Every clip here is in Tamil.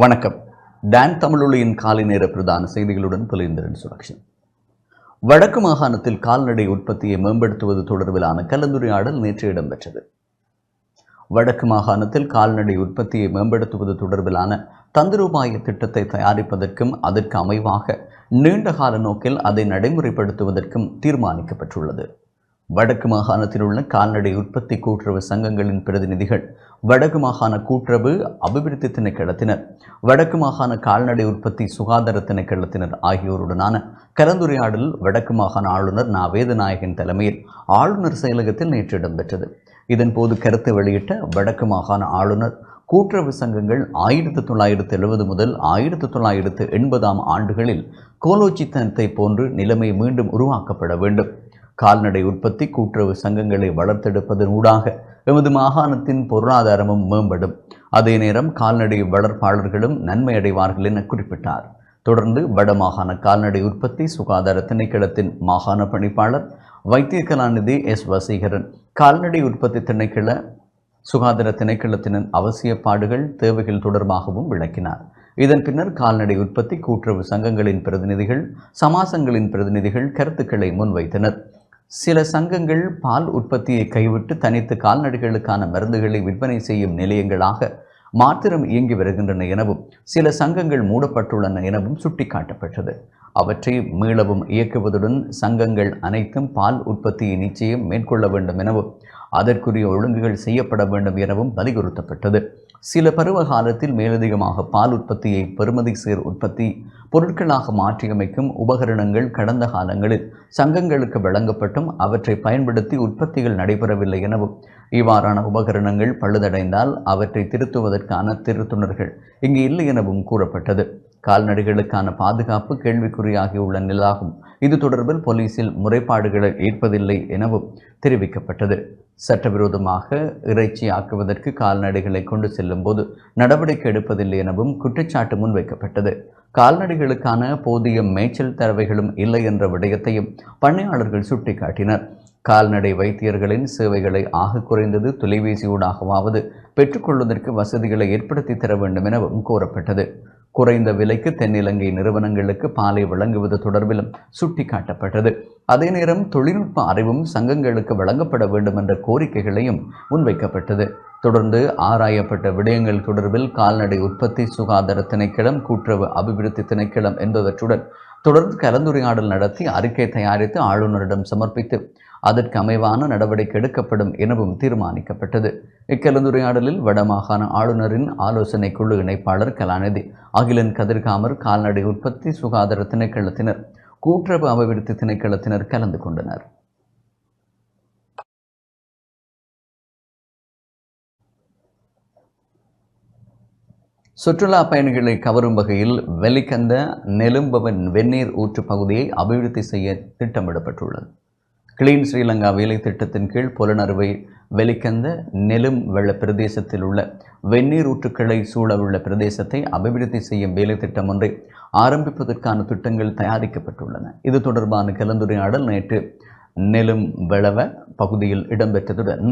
வணக்கம். டான் தமிழொலியின் காலை நேர பிரதான செய்திகளுடன் புலிந்திரன் சுலக்ஷன் வடக்கு மாகாணத்தில் கால்நடை உற்பத்தியை மேம்படுத்துவது தொடர்பிலான கலந்துரையாடல் நேற்று இடம்பெற்றது. வடக்கு மாகாணத்தில் கால்நடை உற்பத்தியை மேம்படுத்துவது தொடர்பிலான தந்திரோபாய திட்டத்தை தயாரிப்பதற்கும் அதற்கு அமைவாக நீண்ட கால நோக்கில் அதை நடைமுறைப்படுத்துவதற்கும் தீர்மானிக்கப்பட்டுள்ளது. வடக்கு மாகாணத்தில் உள்ள கால்நடை உற்பத்தி கூட்டுறவு சங்கங்களின் பிரதிநிதிகள் வடக்கு மாகாண கூட்டுறவு அபிவிருத்தி திணைக்களத்தினர் வடக்கு மாகாண கால்நடை உற்பத்தி சுகாதார திணைக்களத்தினர் ஆகியோருடனான கலந்துரையாடல் வடக்கு மாகாண ஆளுநர் நா. வேதநாயகன் தலைமையில் ஆளுநர் செயலகத்தில் நேற்று இடம்பெற்றது. இதன்போது கருத்து வெளியிட்ட வடக்கு மாகாண ஆளுநர் கூட்டுறவு சங்கங்கள் ஆயிரத்தி தொள்ளாயிரத்து எழுபது முதல் ஆயிரத்தி தொள்ளாயிரத்து எண்பதாம் ஆண்டுகளில் கோலோச்சித்தனத்தை போன்று நிலைமை மீண்டும் உருவாக்கப்பட வேண்டும். கால்நடை உற்பத்தி கூட்டுறவு சங்கங்களை வளர்த்தெடுப்பதன் ஊடாக எமது மாகாணத்தின் பொருளாதாரமும் மேம்படும். அதே நேரம் கால்நடை வளர்ப்பாளர்களும் நன்மை அடைவார்கள் என குறிப்பிட்டார். தொடர்ந்து வடமாகாண கால்நடை உற்பத்தி சுகாதார திணைக்களத்தின் மாகாண பணிப்பாளர் வைத்திய கலாநிதி எஸ். வசீகரன் கால்நடை உற்பத்தி திணைக்கள சுகாதார திணைக்களத்தினின் அவசியப்பாடுகள் தேவைகள் தொடர்பாகவும் விளக்கினார். இதன் பின்னர் கால்நடை உற்பத்தி கூட்டுறவு சங்கங்களின் பிரதிநிதிகள் சமாசங்களின் பிரதிநிதிகள் கருத்துக்களை முன்வைத்தனர். சில சங்கங்கள் பால் உற்பத்தியை கைவிட்டு தனித்து கால்நடைகளுக்கான மருந்துகளை விற்பனை செய்யும் நிலையங்களாக மாத்திரம் இயங்கி வருகின்றன எனவும் சில சங்கங்கள் மூடப்பட்டுள்ளன எனவும் சுட்டிக்காட்டப்பட்டது. அவற்றை மீளவும் இயக்குவதுடன் சங்கங்கள் அனைத்தும் பால் உற்பத்தியை நிச்சயம் மேற்கொள்ள வேண்டும் எனவும் அதற்குரிய ஒழுங்குகள் செய்யப்பட வேண்டும் எனவும் வலியுறுத்தப்பட்டது. சில பருவ காலத்தில் மேலதிகமாக பால் உற்பத்தியை பெறுமதி சேர் உற்பத்தி பொருட்களாக மாற்றியமைக்கும் உபகரணங்கள் கடந்த காலங்களில் சங்கங்களுக்கு வழங்கப்பட்டும் அவற்றை பயன்படுத்தி உற்பத்திகள் நடைபெறவில்லை எனவும் இவ்வாறான உபகரணங்கள் பழுதடைந்தால் அவற்றை திருத்துவதற்கான திருத்துணர்கள் இங்கு இல்லை எனவும் கூறப்பட்டது. கால்நடைகளுக்கான பாதுகாப்பு கேள்விக்குறியாகியுள்ள நிலாகும் இது தொடர்பில் போலீசில் முறைப்பாடுகளை ஏற்பதில்லை எனவும் தெரிவிக்கப்பட்டது. சட்டவிரோதமாக இறைச்சி ஆக்குவதற்கு கால்நடைகளை கொண்டு செல்லும் போது நடவடிக்கை எடுப்பதில்லை எனவும் குற்றச்சாட்டு முன்வைக்கப்பட்டது. கால்நடைகளுக்கான போதிய மேய்ச்சல் தரவைகளும் இல்லை என்ற விடயத்தையும் பண்ணையாளர்கள் சுட்டிக்காட்டினர். கால்நடை வைத்தியர்களின் சேவைகளை ஆக குறைந்தது தொலைபேசியூடாகவாவது பெற்றுக்கொள்வதற்கு வசதிகளை ஏற்படுத்தி தர வேண்டும் எனவும் கோரப்பட்டது. குறைந்த விலைக்கு தென்னிலங்கை நிறுவனங்களுக்கு பாலை வழங்குவது தொடர்பிலும் சுட்டிக்காட்டப்பட்டது. அதே நேரம் தொழில்நுட்ப அறிவும் சங்கங்களுக்கு வழங்கப்பட வேண்டும் என்ற கோரிக்கைகளையும் முன்வைக்கப்பட்டது. தொடர்ந்து ஆராயப்பட்ட விடயங்கள் தொடர்பில் கால்நடை உற்பத்தி சுகாதார திணைக்களம் கூட்டுறவு அபிவிருத்தி திணைக்களம் என்பவற்றுடன் தொடர்ந்து கலந்துரையாடல் நடத்தி அறிக்கை தயாரித்து ஆளுநரிடம் சமர்ப்பித்து அதற்கு அமைவான நடவடிக்கை எடுக்கப்படும் எனவும் தீர்மானிக்கப்பட்டது. இக்கலந்துரையாடலில் வடமாகாண ஆளுநரின் ஆலோசனை குழு இணைப்பாளர் கலாநிதி அகிலன் கதிர்காமர் கால்நடை உற்பத்தி சுகாதார திணைக்களத்தினர் கூட்டுறவு அபிவிருத்தி திணைக்களத்தினர் கலந்து கொண்டனர். சுற்றுலா பயணிகளை கவரும் வகையில் வெலிக்கந்த நெலும்பவன் வெந்நீர் ஊற்று பகுதியை அபிவிருத்தி செய்ய திட்டமிடப்பட்டுள்ளது. கிளீன் ஸ்ரீலங்கா வேலை திட்டத்தின் கீழ் புலனறுவை வெலிக்கந்த நெலும் வெள்ள பிரதேசத்தில் உள்ள வெந்நீர் ஊற்றுக்களை சூழவுள்ள பிரதேசத்தை அபிவிருத்தி செய்யும் வேலை திட்டம் ஒன்றை ஆரம்பிப்பதற்கான திட்டங்கள் தயாரிக்கப்பட்டுள்ளன. இது தொடர்பான கலந்துரையாடல் நேற்று நெலும் வெளவ பகுதியில் இடம்பெற்றதுடன்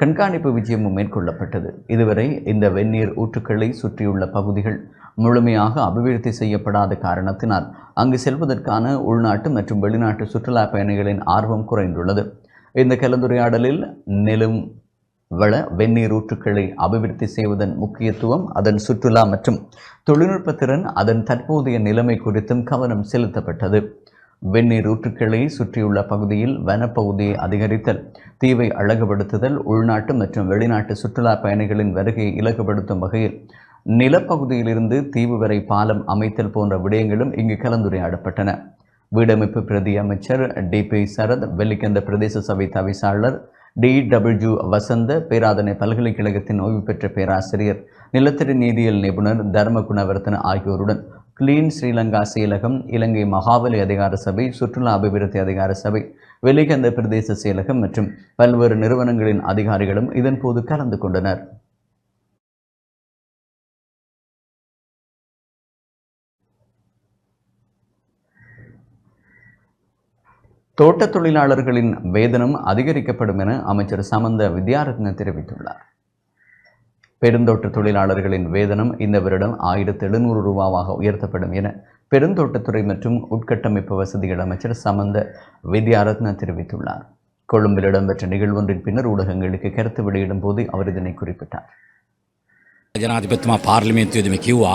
கண்காணிப்பு விஜயமும் மேற்கொள்ளப்பட்டது. இதுவரை இந்த வெந்நீர் ஊற்றுக்களை சுற்றியுள்ள பகுதிகள் முழுமையாக அபிவிருத்தி செய்யப்படாத காரணத்தினால் அங்கு செல்வதற்கான உள்நாட்டு மற்றும் வெளிநாட்டு சுற்றுலா பயணிகளின் ஆர்வம் குறைந்துள்ளது. இந்த கலந்துரையாடலில் நெலும் வள வெந்நீர் ஊற்றுக்களை அபிவிருத்தி செய்வதன் முக்கியத்துவம் அதன் சுற்றுலா மற்றும் தொழில்நுட்ப திறன் அதன் தற்போதைய நிலைமை குறித்தும் கவனம் செலுத்தப்பட்டது. வெந்நீர் ஊற்றுக்களை சுற்றியுள்ள பகுதியில் வனப்பகுதியை அதிகரித்தல் தீவை அழகுபடுத்துதல் உள்நாட்டு மற்றும் வெளிநாட்டு சுற்றுலா பயணிகளின் வருகையை இலகுபடுத்தும் வகையில் நிலப்பகுதியிலிருந்து தீவு வரை பாலம் அமைத்தல் போன்ற விடயங்களும் இங்கு கலந்துரையாடப்பட்டன. வீடமைப்பு பிரதி அமைச்சர் டி பி சரத் வெள்ளிக்கந்த பிரதேச சபை தவிசாளர் டி டபிள்யூ வசந்த பேராதனை பல்கலைக்கழகத்தின் ஓய்வு பெற்ற பேராசிரியர் நிலத்தடி நீதியியல் நிபுணர் தர்ம குணவர்த்தன ஆகியோருடன் கிளீன் ஸ்ரீலங்கா செயலகம் இலங்கை மகாபலி அதிகார சபை சுற்றுலா அபிவிருத்தி அதிகார சபை வெளிகந்த பிரதேச செயலகம் மற்றும் பல்வேறு நிறுவனங்களின் அதிகாரிகளும் இதன்போது கலந்து கொண்டனர். தோட்டத் தொழிலாளர்களின் வேதனம் அதிகரிக்கப்படும் என அமைச்சர் சமந்த வித்யாரத்ன தெரிவித்துள்ளார். பெருந்தோட்ட தொழிலாளர்களின் வேதனம் இந்த வருடம் ஆயிரத்து எழுநூறு ரூபாவாக உயர்த்தப்படும் என பெருந்தோட்டத்துறை மற்றும் உட்கட்டமைப்பு வசதிகள் அமைச்சர் சமந்த வித்யாரத்ன தெரிவித்துள்ளார் கொழும்பில் இடம்பெற்ற நிகழ்வொன்றின் பின்னர் ஊடகங்களுக்கு கருத்து வெளியிடும் போது அவர் இதனை குறிப்பிட்டார் ජනාධිපතිතුමා පාර්ලිමේන්තුවේදම කිව්වා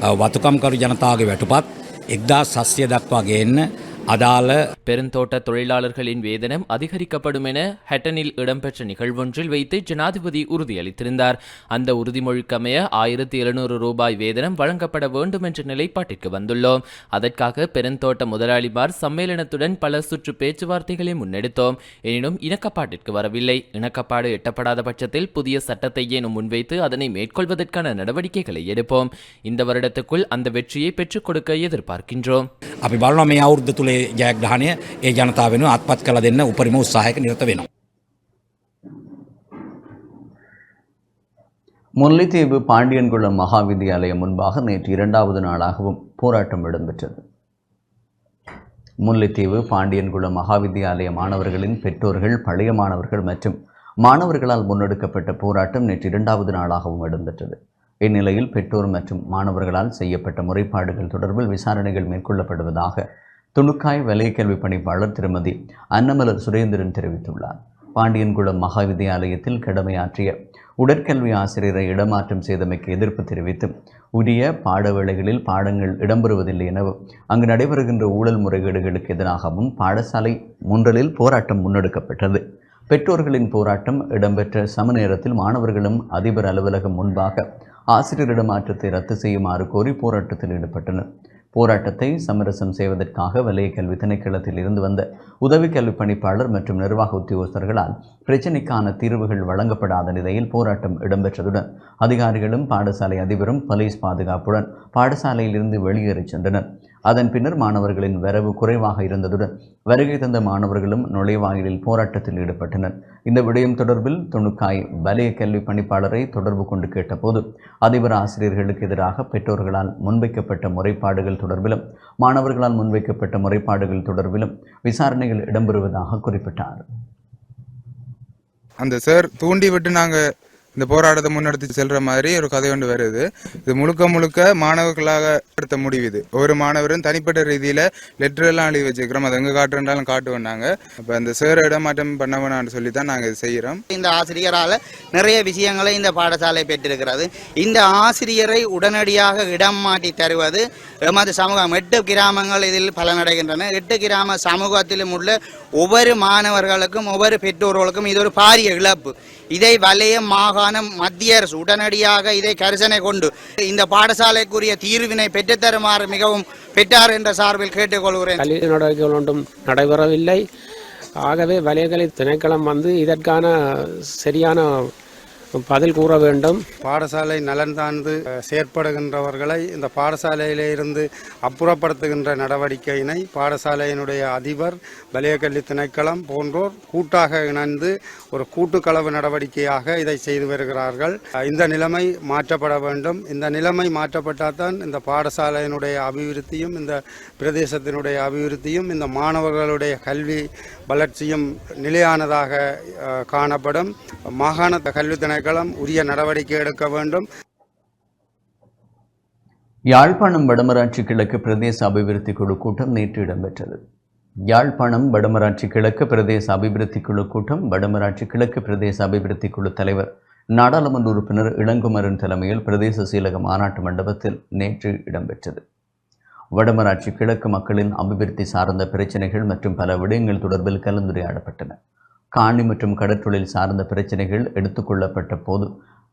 අ, වතුකම්කරු ජනතාවගේ වැටුපත් එක්දා සස්ය දක්වා ගේන්න அதால பெருந்தோட்ட தொழிலாளர்களின் வேதனம் அதிகரிக்கப்படும் என ஹட்டனில் இடம்பெற்ற நிகழ்வொன்றில் வைத்து ஜனாதிபதி உறுதியளித்திருந்தார். அந்த உறுதிமொழிக்கமைய ஆயிரத்தி எழுநூறு ரூபாய் வேதனம் வழங்கப்பட வேண்டும் என்ற நிலைப்பாட்டிற்கு வந்துள்ளோம். அதற்காக பெருந்தோட்ட முதலாளிமார் சம்மேளனத்துடன் பல சுற்று பேச்சுவார்த்தைகளை முன்னெடுத்தோம். எனினும் இணக்கப்பாட்டிற்கு வரவில்லை. இணக்கப்பாடு எட்டப்படாத பட்சத்தில் புதிய சட்டத்தை ஏனும் முன்வைத்து அதனை மேற்கொள்வதற்கான நடவடிக்கைகளை எடுப்போம். இந்த வருடத்துக்குள் அந்த வெற்றியை பெற்றுக் கொடுக்க எதிர்பார்க்கின்றோம். அப்படி බලන මේ අවුද්ධ තුළේ ජයග්‍රහණය ඒ ජනතාව වෙන අත්පත් කළ දෙන්න උපරිම උත්සාහයක නිරත වෙනවා. முல்லைத்தீவு பாண்டியன்குளம் மகா வித்தியாலயம் முன்பாக நேற்று இரண்டாவது நாளாகவும் போராட்டம் இடம்பெற்றது முல்லைத்தீவு பாண்டியன்குளம் மகா வித்தியாலய மாணவர்களின் பெற்றோர்கள் பழைய மாணவர்கள் மற்றும் மாணவர்களால் முன்னெடுக்கப்பட்ட போராட்டம் நேற்று இரண்டாவது நாளாகவும் இடம்பெற்றது இந்நிலையில் பெற்றோர் மற்றும் மாணவர்களால் செய்யப்பட்ட முறைப்பாடுகள் தொடர்பில் விசாரணைகள் மேற்கொள்ளப்படுவதாக துணுக்காய் வலயக்கல்வி பணிப்பாளர் திருமதி அன்னமலர் சுரேந்திரன் தெரிவித்துள்ளார். பாண்டியன்குளம் மகா வித்தியாலயத்தில் கடமையாற்றிய உடற்கல்வி ஆசிரியரை இடமாற்றம் செய்தமைக்கு எதிர்ப்பு தெரிவித்து உரிய பாடவேளைகளில் பாடங்கள் இடம்பெறுவதில்லை எனவும் அங்கு நடைபெறுகின்ற ஊழல் முறைகேடுகளுக்கு எதிராகவும் பாடசாலை முன்றலில் போராட்டம் முன்னெடுக்கப்பட்டது. பெற்றோர்களின் போராட்டம் இடம்பெற்ற சம நேரத்தில் மாணவர்களும் அதிபர் அலுவலகம் முன்பாக ஆசிரியர் இடமாற்றத்தை ரத்து செய்யுமாறு கோரி போராட்டத்தில் ஈடுபட்டனர். போராட்டத்தை சமரசம் செய்வதற்காக வலய கல்வி திணைக்களத்தில் இருந்து வந்த உதவி கல்வி பணிப்பாளர் மற்றும் நிர்வாக உத்தியோகஸ்தர்களால் பிரச்சினைக்கான தீர்வுகள் வழங்கப்படாத நிலையில் போராட்டம் இடம்பெற்றதுடன் அதிகாரிகளும் பாடசாலை அதிபரும் போலீஸ் பாதுகாப்புடன் பாடசாலையில் இருந்து வெளியேறிச் சென்றனர். அதன் பின்னர் மாணவர்களின் வரவு குறைவாக இருந்ததுடன் வருகை தந்த மாணவர்களும் நுழைவாயிலில் போராட்டத்தில் ஈடுபட்டனர். இந்த விடயம் தொடர்பில் துணுக்காய் வலய கல்வி பணிப்பாளரை தொடர்பு கொண்டு கேட்டபோது அதிபர் ஆசிரியர்களுக்கு எதிராக பெற்றோர்களால் முன்வைக்கப்பட்ட முறைப்பாடுகள் தொடர்பிலும் மாணவர்களால் முன்வைக்கப்பட்ட முறைப்பாடுகள் தொடர்பிலும் விசாரணைகள் இடம்பெறுவதாக குறிப்பிட்டார். அந்த சார் தூண்டிவிட்டு நாங்கள் நாங்க இந்த போராட்டத்தை முன்னெடுத்து செல்ற மாதிரி ஒரு கதை ஒன்று வருது. இது முழுக்க முழுக்க மாணவர்களாக எடுத்த முடிவு இது. ஒரு மாணவரும் தனிப்பட்ட ரீதியில லெட்டர் எல்லாம் எழுதி வச்சுக்கிறோம் அது எங்க காட்டுன்றாலும் காட்டுவோம் நாங்க. அப்ப அந்த சார் இடமாற்றம் பண்ண வேணாம்னு சொல்லி தான் நாங்க இது செய்யறோம். இந்த ஆசிரியரால் நிறைய விஷயங்களை இந்த பாடசாலை பெற்றிருக்கிறது. இந்த ஆசிரியரை உடனடியாக இடம் மாற்றி தருவது எமது சமூகம். எட்டு கிராமங்கள் இதில் பலனடைகின்றன. எட்டு கிராம சமூகத்திலும் உள்ள ஒவ்வொரு மாணவர்களுக்கும் ஒவ்வொரு பெற்றோர்களுக்கும் இது ஒரு பாரிய இழப்பு. இதை வலயம் மாகாணம் மத்திய அரசு உடனடியாக இதை கரிசனை கொண்டு இந்த பாடசாலைக்குரிய தீர்வினை பெற்றுத்தருமாறு மிகவும் பெற்றார் என்ற சார்பில் கேட்டுக்கொள்கிறேன். கல்வி நடவடிக்கைகள் ஒன்றும் நடைபெறவில்லை. ஆகவே வலயக்கல்வி திணைக்களம் வந்து இதற்கான சரியான பதில் கூற வேண்டும். பாடசாலை நலன் சார்ந்து செயற்படுகின்றவர்களை இந்த பாடசாலையிலிருந்து அப்புறப்படுத்துகின்ற நடவடிக்கையினை பாடசாலையினுடைய அதிபர் வலயக்கல்வி திணைக்களம் போன்றோர் கூட்டாக இணைந்து ஒரு கூட்டுக்களவு நடவடிக்கையாக இதை செய்து வருகிறார்கள். இந்த நிலைமை மாற்றப்பட வேண்டும். இந்த நிலைமை மாற்றப்பட்டால் தான் இந்த பாடசாலையினுடைய அபிவிருத்தியும் இந்த பிரதேசத்தினுடைய அபிவிருத்தியும் இந்த மாணவர்களுடைய கல்வி வளர்ச்சியும் நிலையானதாக காணப்படும். மாகாண கல்வி திணைக்களம் அதிகாரிகளும் உரிய நடவடிக்கை எடுக்க வேண்டும். யாழ்ப்பாணம் வடமராட்சி கிழக்கு பிரதேச அபிவிருத்தி குழு கூட்டம் நேற்று இடம்பெற்றது. யாழ்ப்பாணம் வடமராட்சி கிழக்கு பிரதேச அபிவிருத்தி குழு கூட்டம் வடமராட்சி கிழக்கு பிரதேச அபிவிருத்தி குழு தலைவர் நாடாளுமன்ற உறுப்பினர் இளங்குமரன் தலைமையில் பிரதேச சீலக மாநாட்டு மண்டபத்தில் நேற்று இடம்பெற்றது. வடமராட்சி கிழக்கு மக்களின் அபிவிருத்தி சார்ந்த பிரச்சினைகள் மற்றும் பல விடயங்கள் தொடர்பில் கலந்துரையாடப்பட்டன. காணி மற்றும் கடற்றொழில் சார்ந்த பிரச்சனைகள் எடுத்துக்கொள்ளப்பட்ட போது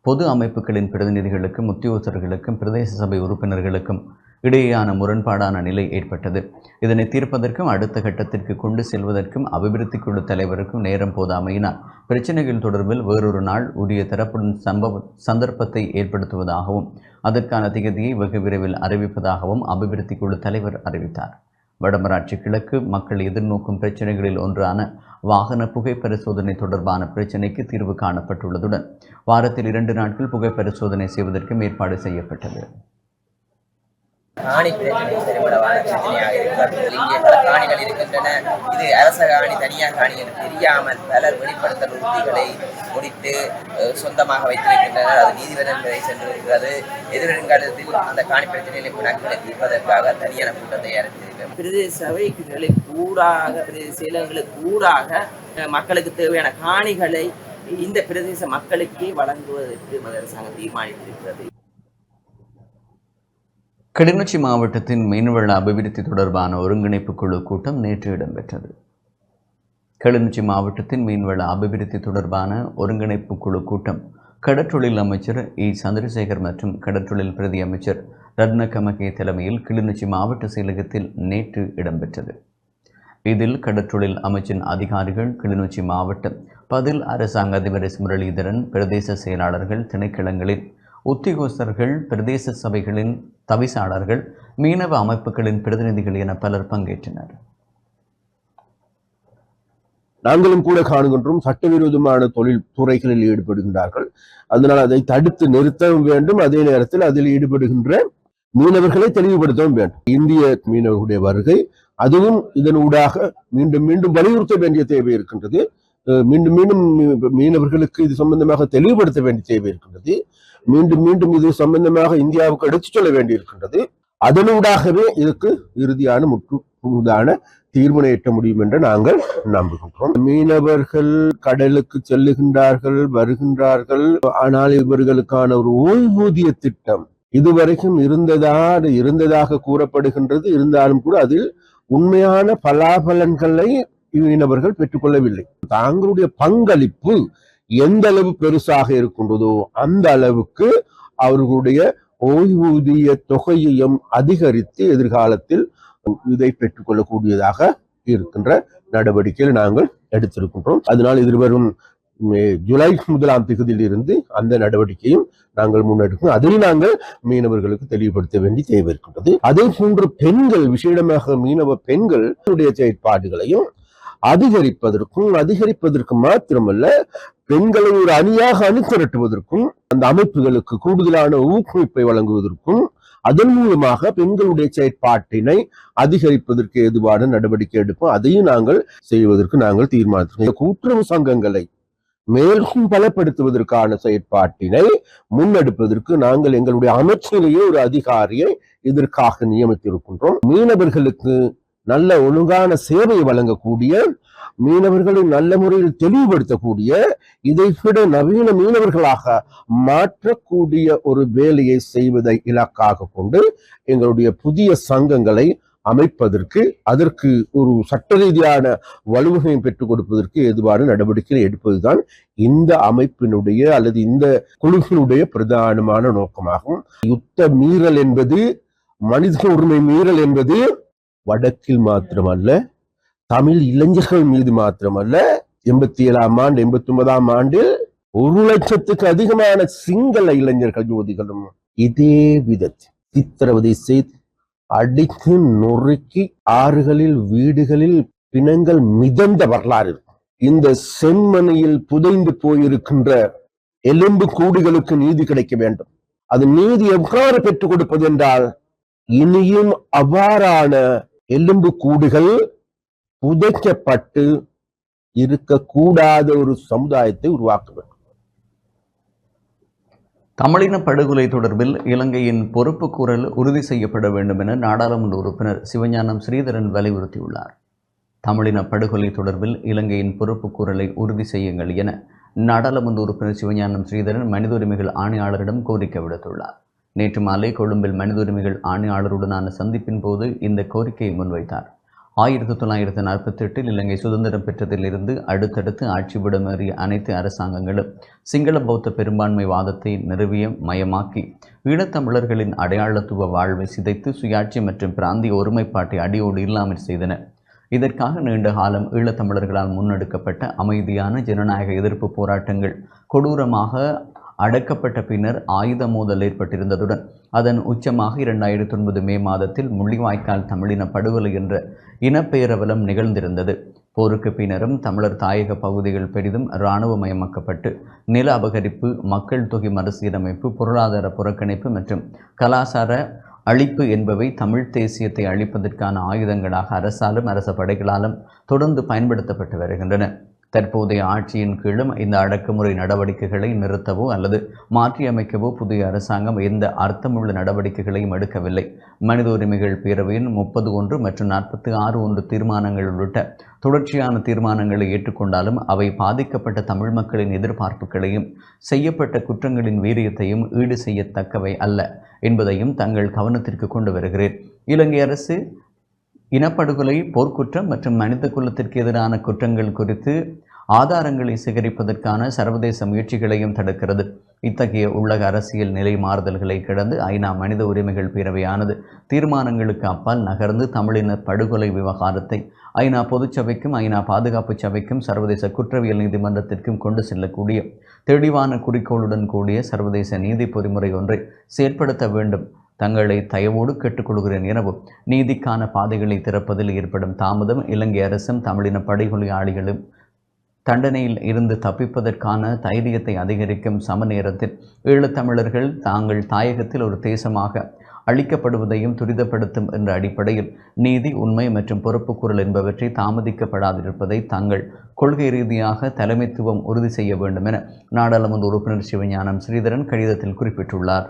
பொது அமைப்புகளின் பிரதிநிதிகளுக்கும் உத்தியோகஸ்தர்களுக்கும் பிரதேச சபை உறுப்பினர்களுக்கும் இடையேயான முரண்பாடான நிலை ஏற்பட்டது. இதனை தீர்ப்பதற்கும் அடுத்த கட்டத்திற்கு கொண்டு செல்வதற்கும் அபிவிருத்தி குழு தலைவருக்கும் நேரம் போதாமையினால் பிரச்சனைகள் தொடர்பில் வேறொரு நாள் உரிய தரப்புடன் சம்பவ சந்தர்ப்பத்தை ஏற்படுத்துவதாகவும் அதற்கான திகதியை வெகு விரைவில் அறிவிப்பதாகவும் அபிவிருத்தி குழு தலைவர் அறிவித்தார். வடமராட்சி கிழக்கு மக்கள் எதிர்நோக்கும் பிரச்சனைகளில் ஒன்றான வாகன புகை பரிசோதனை தொடர்பான பிரச்சினைக்கு தீர்வு காணப்பட்டுள்ளதுடன் வாரத்தில் இரண்டு நாட்கள் புகை பரிசோதனை செய்வதற்கும் ஏற்பாடு செய்யப்பட்டது. காணி பிரச்சனை பிரச்சனையாக இருக்கிறது இங்கே பல காணிகள் இருக்கின்றன. இது அரச காணி தனியார் காணி என்று தெரியாமல் பலர் வெளிப்படுத்தல் உறுதிகளை முடித்து சொந்தமாக வைத்திருக்கின்றனர். அது நீதிமன்றம் வரை சென்றிருக்கிறது. எதிர்காலத்தில் அந்த காணி பிரச்சனைகளை கணக்கில் தீர்ப்பதற்காக தனியான கூட்டத்தை அறிவித்திருக்கிறது பிரதேச சபைகளுக்கு கூடாக பிரதேச செயலங்களுக்கு கூடாக அஹ், மக்களுக்கு தேவையான காணிகளை இந்த பிரதேச மக்களுக்கே வழங்குவதற்கு மத அரசாங்கம் தீர்மானித்திருக்கிறது. கிளிநொச்சி மாவட்டத்தின் மீன்வள அபிவிருத்தி தொடர்பான ஒருங்கிணைப்பு குழு கூட்டம் நேற்று இடம்பெற்றது. கிளிநொச்சி மாவட்டத்தின் மீன்வள அபிவிருத்தி தொடர்பான ஒருங்கிணைப்பு குழு கூட்டம் கடற்றொழில் அமைச்சர் இ. சந்திரசேகர் மற்றும் கடற்றொழில் பிரதி அமைச்சர் ரத்ன கமகே தலைமையில் கிளிநொச்சி மாவட்ட செயலகத்தில் நேற்று இடம்பெற்றது. இதில் கடற்றொழில் அமைச்சின் அதிகாரிகள் கிளிநொச்சி மாவட்டம் பதில் அரசாங்க அதிபர் எஸ். முரளிதரன் பிரதேச செயலாளர்கள் திணைக்களங்களின் உத்தியோகஸ்தர்கள் பிரதேச சபைகளின் தவிசாளர்கள் மீனவ அமைப்புகளின் பிரதிநிதிகள் என பலர் பங்கேற்றனர். நாங்களும் கூட காணுகின்றோம் சட்டவிரோதமான தொழில் துறைகளில் ஈடுபடுகின்றார்கள். அதனால் அதை தடுத்து நிறுத்தவும் வேண்டும். அதே நேரத்தில் அதில் ஈடுபடுகின்ற மீனவர்களை தெளிவுபடுத்தவும் வேண்டும். இந்திய மீனவர்களுடைய வருகை அதுவும் இதன் ஊடாக மீண்டும் மீண்டும் வலியுறுத்த வேண்டிய தேவை இருக்கின்றது. மீண்டும் மீண்டும் மீனவர்களுக்கு இது சம்பந்தமாக தெளிவுபடுத்த வேண்டிய தேவை இருக்கின்றது. மீண்டும் மீண்டும் இது சம்பந்தமாக இந்தியாவுக்கு எடுத்துச் சொல்ல வேண்டி இருக்கின்றது. அதனூடாகவே இதுக்கு இறுதியான முற்றுதான தீர்வினை எட்ட முடியும் என்று நாங்கள் நம்புகின்றோம். மீனவர்கள் கடலுக்கு செல்லுகின்றார்கள் வருகின்றார்கள். ஆனால் இவர்களுக்கான ஒரு ஓய்வூதிய திட்டம் இதுவரைக்கும் இருந்ததா இருந்ததாக கூறப்படுகின்றது. இருந்தாலும் கூட அதில் உண்மையான பலாபலன்களை மீனவர்கள் பெற்றுக்கொள்ளவில்லை. தாங்களுடைய பங்களிப்பு எந்த அளவு பெருசாக இருக்கின்றதோ அந்த அளவுக்கு அவர்களுடைய ஓய்வூதிய தொகையையும் அதிகரித்து எதிர்காலத்தில் இதை பெற்றுக்கொள்ளக்கூடியதாக இருக்கின்ற நடவடிக்கையில் நாங்கள் எடுத்திருக்கின்றோம். அதனால் எதிர்வரும் ஜூலை முதலாம் திகதியில் இருந்து அந்த நடவடிக்கையும் நாங்கள் முன்னெடுக்கும். அதில் நாங்கள் மீனவர்களுக்கு தெளிவுபடுத்த வேண்டி தேவை இருக்கின்றது. அதே போன்று பெண்கள் விசேடமாக மீனவ பெண்கள் செயற்பாடுகளையும் அதிகரிப்பதற்கும் அதிகரிப்பதற்கு மாத்திரமல்ல பெண்களை ஒரு அணியாக அணிதிரட்டுவதற்கும் அந்த அமைப்புகளுக்கு கூடுதலான ஊக்குவிப்பை வழங்குவதற்கும் அதன் மூலமாக பெண்களுடைய செயற்பாட்டினை அதிகரிப்பதற்கு ஏதுவான நடவடிக்கை எடுப்போம். அதையும் நாங்கள் செய்வதற்கு நாங்கள் தீர்மானித்திருக்கோம். கூட்டுறவு சங்கங்களை மேலும் பலப்படுத்துவதற்கான செயற்பாட்டினை முன்னெடுப்பதற்கு நாங்கள் எங்களுடைய அமைச்சிலேயே ஒரு அதிகாரியை இதற்காக நியமித்திருக்கின்றோம். மீனவர்களுக்கு நல்ல ஒழுங்கான சேவை வழங்கக்கூடிய மீனவர்களை நல்ல முறையில் தெளிவுபடுத்தக்கூடிய இதை விட நவீன மீனவர்களாக மாற்றக்கூடிய ஒரு வேலையை செய்வதை இலக்காக கொண்டு எங்களுடைய புதிய சங்கங்களை அமைப்பதற்கு அதற்கு ஒரு சட்ட ரீதியான வலுவகையும் பெற்றுக் கொடுப்பதற்கு ஏதுவான நடவடிக்கை எடுப்பதுதான் இந்த அமைப்பினுடைய அல்லது இந்த குழுவினுடைய பிரதானமான நோக்கமாகும். யுத்த மீறல் என்பது மனித உரிமை மீறல் என்பது வடக்கில் மாத்திரமல்ல தமிழ் இளைஞர்கள் மீது மாத்திரமல்ல எண்பத்தி ஏழாம் ஆண்டு எண்பத்தி ஒன்பதாம் ஆண்டில் ஒரு லட்சத்துக்கு அதிகமான சிங்கள இளைஞர்கள் யுவதிகளும் இதே விதத்தில் சித்திரவதை செய்து அடித்து நொறுக்கி ஆறுகளில் வீடுகளில் பிணங்கள் மிதந்த வரலாறு. இந்த செம்மணியில் புதைந்து போயிருக்கின்ற எலும்பு கூடுகளுக்கு நீதி கிடைக்க வேண்டும். அது நீதி எவ்வாறு பெற்றுக் கொடுப்பது என்றால் இனியும் அவ்வாறான எலும்பு கூடுகள் புதைக்கப்பட்டு இருக்கக்கூடாத ஒரு சமுதாயத்தை உருவாக்க வேண்டும் தமிழின படுகொலை தொடர்பில் இலங்கையின் பொறுப்பு கூறல் உறுதி செய்யப்பட வேண்டும் என நாடாளுமன்ற உறுப்பினர் சிவஞானம் ஸ்ரீதரன் வலியுறுத்தியுள்ளார். தமிழின படுகொலை தொடர்பில் இலங்கையின் பொறுப்பு கூறலை உறுதி செய்யுங்கள் என நாடாளுமன்ற உறுப்பினர் சிவஞானம் ஸ்ரீதரன் மனித உரிமைகள் ஆணையாளரிடம் கோரிக்கை விடுத்துள்ளார். நேற்று மாலை கொழும்பில் மனித உரிமைகள் ஆணையாளருடனான சந்திப்பின் போது இந்த கோரிக்கையை முன்வைத்தார். ஆயிரத்தி தொள்ளாயிரத்தி நாற்பத்தி எட்டில் இலங்கை சுதந்திரம் பெற்றதிலிருந்து அடுத்தடுத்து ஆட்சி விடமேறிய அனைத்து அரசாங்கங்களும் சிங்கள பௌத்த பெரும்பான்மை வாதத்தை நிறுவிய மயமாக்கி ஈழத்தமிழர்களின் அடையாளத்துவ வாழ்வை சிதைத்து சுயாட்சி மற்றும் பிராந்திய ஒருமைப்பாட்டை அடியோடு இல்லாமல் செய்தன. இதற்காக நீண்ட காலம் ஈழத்தமிழர்களால் முன்னெடுக்கப்பட்ட அமைதியான ஜனநாயக எதிர்ப்பு போராட்டங்கள் கொடூரமாக அடக்கப்பட்ட பின்னர் ஆயுத மோதல் ஏற்பட்டிருந்ததுடன் அதன் உச்சமாக இரண்டாயிரத்தி ஒன்பது மே மாதத்தில் முள்ளிவாய்க்கால் தமிழின படுகொலை என்ற இனப்பெயரவலம் நிகழ்ந்திருந்தது. போருக்கு பின்னரும் தமிழர் தாயக பகுதிகள் பெரிதும் இராணுவமயமாக்கப்பட்டு நில அபகரிப்பு மக்கள் தொகை மறுசீரமைப்பு பொருளாதார புறக்கணிப்பு மற்றும் கலாசார அழிப்பு என்பவை தமிழ் தேசியத்தை அழிப்பதற்கான ஆயுதங்களாக அரசாலும் அரச படைகளாலும் தொடர்ந்து பயன்படுத்தப்பட்டு வருகின்றன. தற்போதைய ஆட்சியின் கீழும் இந்த அடக்குமுறை நடவடிக்கைகளை நிறுத்தவோ அல்லது மாற்றியமைக்கவோ புதிய அரசாங்கம் எந்த அர்த்தமுள்ள நடவடிக்கைகளையும் எடுக்கவில்லை. மனித உரிமைகள் பேரவையின் முப்பது ஒன்று மற்றும் நாற்பத்தி ஆறு ஒன்று தீர்மானங்கள் உள்ளிட்ட தொடர்ச்சியான தீர்மானங்களை ஏற்றுக்கொண்டாலும் அவை பாதிக்கப்பட்ட தமிழ் மக்களின் எதிர்பார்ப்புகளையும் செய்யப்பட்ட குற்றங்களின் வீரியத்தையும் ஈடு செய்யத்தக்கவை அல்ல என்பதையும் தங்கள் கவனத்திற்கு கொண்டு வருகிறேன். இலங்கை அரசு இனப்படுகொலை போர்க்குற்றம் மற்றும் மனித குலத்திற்கு எதிரான குற்றங்கள் குறித்து ஆதாரங்களை சேகரிப்பதற்கான சர்வதேச முயற்சிகளையும் தடுக்கிறது. இத்தகைய உள்ளக அரசியல் நிலை மாறுதல்களை கடந்து ஐநா மனித உரிமைகள் பேரவையானது தீர்மானங்களுக்கு அப்பால் நகர்ந்து தமிழினர் படுகொலை விவகாரத்தை ஐநா பொதுச்சபைக்கும் ஐநா பாதுகாப்பு சபைக்கும் சர்வதேச குற்றவியல் நீதிமன்றத்திற்கும் கொண்டு செல்லக்கூடிய தெளிவான குறிக்கோளுடன் கூடிய சர்வதேச நீதி பொறிமுறை ஒன்றை செயற்படுத்த வேண்டும். தங்களை தயவோடு கேட்டுக்கொள்கிறேன். எனவும் நீதிக்கான பாதைகளை திறப்பதில் ஏற்படும் தாமதம் இலங்கை அரசும் தமிழின படுகொலையாளிகளும் தண்டனையில் இருந்து தப்பிப்பதற்கான தைரியத்தை அதிகரிக்கும் சம நேரத்தில் ஈழத்தமிழர்கள் தாங்கள் தாயகத்தில் ஒரு தேசமாக அளிக்கப்படுவதையும் துரிதப்படுத்தும் என்ற அடிப்படையில் நீதி உண்மை மற்றும் பொறுப்புக்கூறல் என்பவற்றை தாமதிக்கப்படாதிருப்பதை தங்கள் கொள்கை ரீதியாக தலைமைத்துவம் உறுதி செய்ய வேண்டும் என நாடாளுமன்ற உறுப்பினர் சிவஞானம் ஸ்ரீதரன் கடிதத்தில் குறிப்பிட்டுள்ளார்.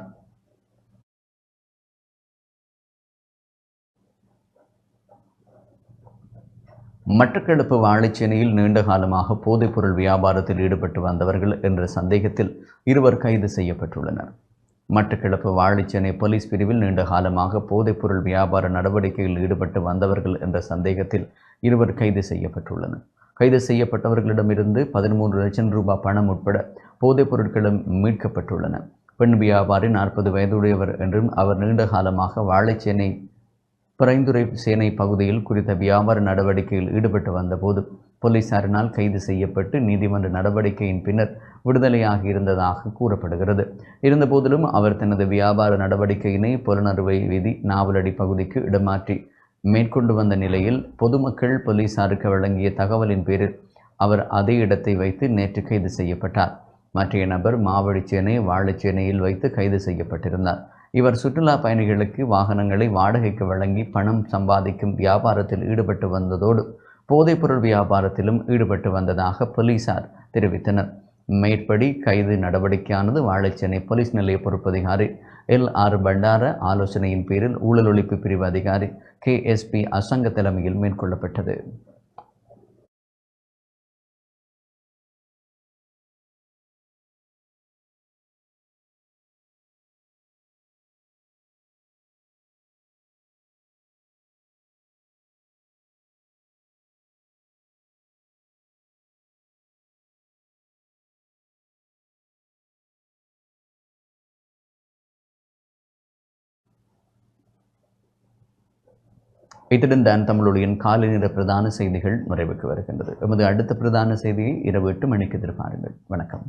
மட்டக்களப்பு வாழைச்சேனையில் நீண்ட காலமாக போதைப்பொருள் வியாபாரத்தில் ஈடுபட்டு வந்தவர்கள் என்ற சந்தேகத்தில் இருவர் கைது செய்யப்பட்டுள்ளனர். மட்டக்களப்பு வாழைச்சேனை போலீஸ் பிரிவில் நீண்ட காலமாக போதைப்பொருள் வியாபார நடவடிக்கையில் ஈடுபட்டு வந்தவர்கள் என்ற சந்தேகத்தில் இருவர் கைது செய்யப்பட்டுள்ளனர். கைது செய்யப்பட்டவர்களிடமிருந்து பதிமூன்று லட்சம் ரூபாய் பணம் உட்பட போதைப் பொருட்களும் மீட்கப்பட்டுள்ளன. பெண் வியாபாரி நாற்பது வயதுடையவர் என்றும் அவர் நீண்ட காலமாக வாழைச்சேனை பரைந்துரை சேனை பகுதியில் குறித்த வியாபார நடவடிக்கையில் ஈடுபட்டு வந்தபோது போலீசாரினால் கைது செய்யப்பட்டு நீதிமன்ற நடவடிக்கையின் பின்னர் விடுதலையாகி இருந்ததாக கூறப்படுகிறது. இருந்தபோதிலும் அவர் தனது வியாபார நடவடிக்கையினை புலனறுவை வீதி நாவலடி பகுதிக்கு இடமாற்றி மேற்கொண்டு வந்த நிலையில் பொதுமக்கள் போலீசாருக்கு வழங்கிய தகவலின் பேரில் அவர் அதே இடத்தை வைத்து நேற்று கைது செய்யப்பட்டார். மற்றைய நபர் மாவடிச்சேனை வாழைச்சேனையில் வைத்து கைது செய்யப்பட்டிருந்தார். இவர் சுற்றுலா பயணிகளுக்கு வாகனங்களை வாடகைக்கு வழங்கி பணம் சம்பாதிக்கும் வியாபாரத்தில் ஈடுபட்டு வந்ததோடு போதைப்பொருள் வியாபாரத்திலும் ஈடுபட்டு வந்ததாக போலீசார் தெரிவித்தனர். மேற்படி கைது நடவடிக்கையானது வாழைச்சேனை போலீஸ் நிலைய பொறுப்பதிகாரி எல் ஆர் பண்டார ஆலோசனையின் பேரில் ஊழல் ஒழிப்பு பிரிவு அதிகாரி கே எஸ் பி அசங்க தலைமையில் மேற்கொள்ளப்பட்டது. இத்துடன் தான் தமிழொலியின் காலை நேர பிரதான செய்திகள் நிறைவுக்கு வருகின்றது. எமது அடுத்த பிரதான செய்தியை இரவு எட்டு மணிக்கு எதிர்பாருங்கள். வணக்கம்.